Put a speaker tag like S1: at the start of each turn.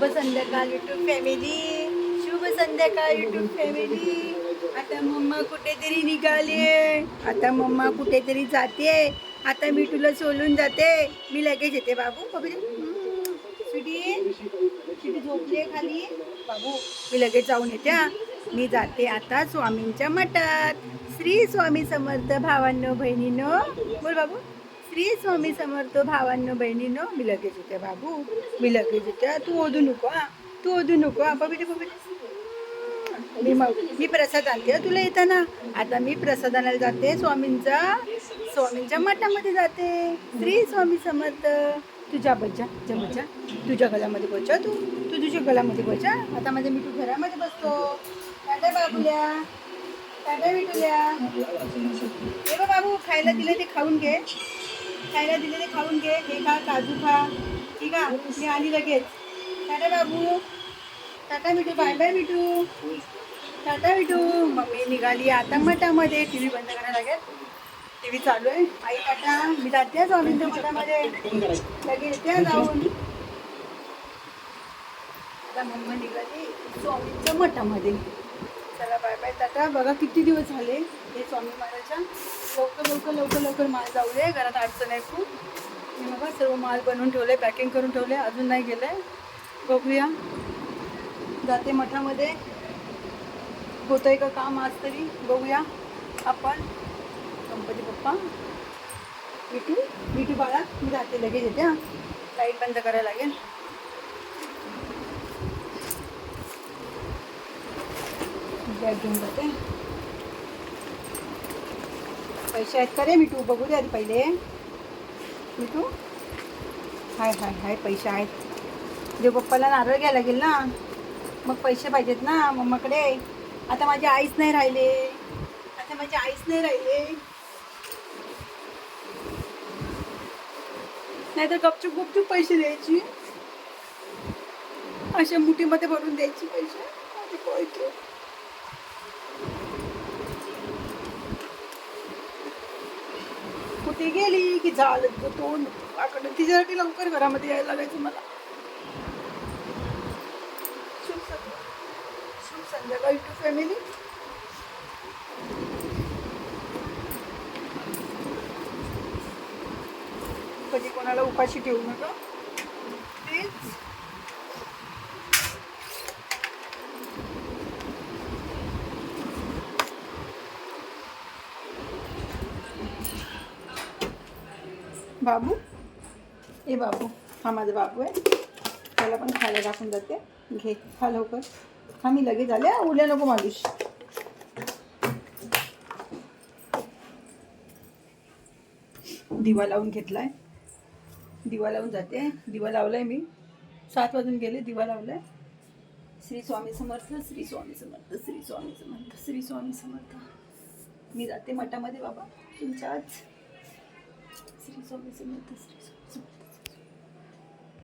S1: शुभ संध्याकाळ YouTube family शुभ संध्याकाळ युट्यूब फॅमिली आता मम्मा कुठेतरी निघाली आता मम्मा कुठेतरी जाते आता मी तुला सोलून जाते. मी लगेच येते बाबू. बघू शिटी शिटी झोपली खाली? बाबू मी लगेच जाऊन येते मी जाते आता स्वामींच्या मठात. श्री स्वामी समर्थ भावांनो बहिणीनो. बोल बाबू. श्री स्वामी समर्थ भावांनो बहिणीनो मी लगेच येते बाबू. मी लगेच येते. तू ओढू नको हा. तू ओढू नको हा. बबिटे बबिटे मी मग मी प्रसाद आणते तुला येताना. आता मी प्रसाद आणायला जाते स्वामींचा स्वामींच्या मठामध्ये जाते. श्री स्वामी समर्थ. तुझ्या बच्चा तुझ्या बच्चा तुझ्या गळ्यामध्ये बचा तू. तू तुझ्या गळ्यामध्ये बचा आता माझ्या मी तू घरामध्ये बसतो. काय बाबूल्या? काय मिठूल्या हे बाबू खायला दिलं ते खाऊन घे. खायला दिलेले खाऊन घे हे खा काजू खा ठीक आहे? मी आली लगेच. टाटा बाबू. Tata Mithu bye bye Mithu. Tata Mithu. Mummy निघाली आता मठामध्ये. टी व्ही बंद करायला लागेल. टी व्ही चालू आहे. आई टाटा. मी जाते स्वामींच्या मठामध्ये. लगेच येते जाऊन. आता मम्मी निघाली स्वामींच्या मठामध्ये. चला बघा किती दिवस झाले हे स्वामी महाराजा लवकर लवकर लवकर लवकर माल जाऊ दे घरात अडचण आहे खूप. मी बघा सर्व माल बनवून ठेवले पॅकिंग करून ठेवले अजून नाही गेलं आहे बघूया. जाते मठामध्ये. होतंय का काम आज तरी? बघूया. आपण. गणपती बाप्पा. विटी विटी बाळा. मी जाते लगेच येते हां. लाइट बंद करायला लागेल. बॅग घेऊन जाते. पैसे आहेत का रे मिठू? बघू दे आधी पहिले. मिठू? हाय हाय हाय पैसे आहेत. देव पप्पाला नारळ घ्यायला लागेल ना? मग पैसे पाहिजेत ना मम्माकडे. आता माझे आईच नाही राहिले. आता माझे आईच नाही राहिले. नाहीतर गपचूप गुपचूप पैसे द्यायची. अशा मुठीमध्ये भरून द्यायची पैसे. कुठे गेली की झालं तो तोंड? आकडे तिच्यासाठी लवकर घरामध्ये यायला लागायचं मला. शुभ संध्या- टू फॅमिली कधी कोणाला उपाशी ठेवू नका. बाबू। ए बाबू हा माझा बाबू आहे त्याला पण खायला टाकून जाते घे खा लवकर. हा मी लगेच आले. हा, उद्या नको मागीश दिवा लावून घेतलाय. दिवा लावून जाते. दिवा लावलाय मी. सात वाजून गेले दिवा लावलाय. श्री स्वामी समर्थ श्री स्वामी समर्थ श्री स्वामी समर्थ श्री स्वामी समर्थ. मी जाते मठामध्ये बाबा तुमच्या आज श्री स्वामी समर्थ श्री स्वामी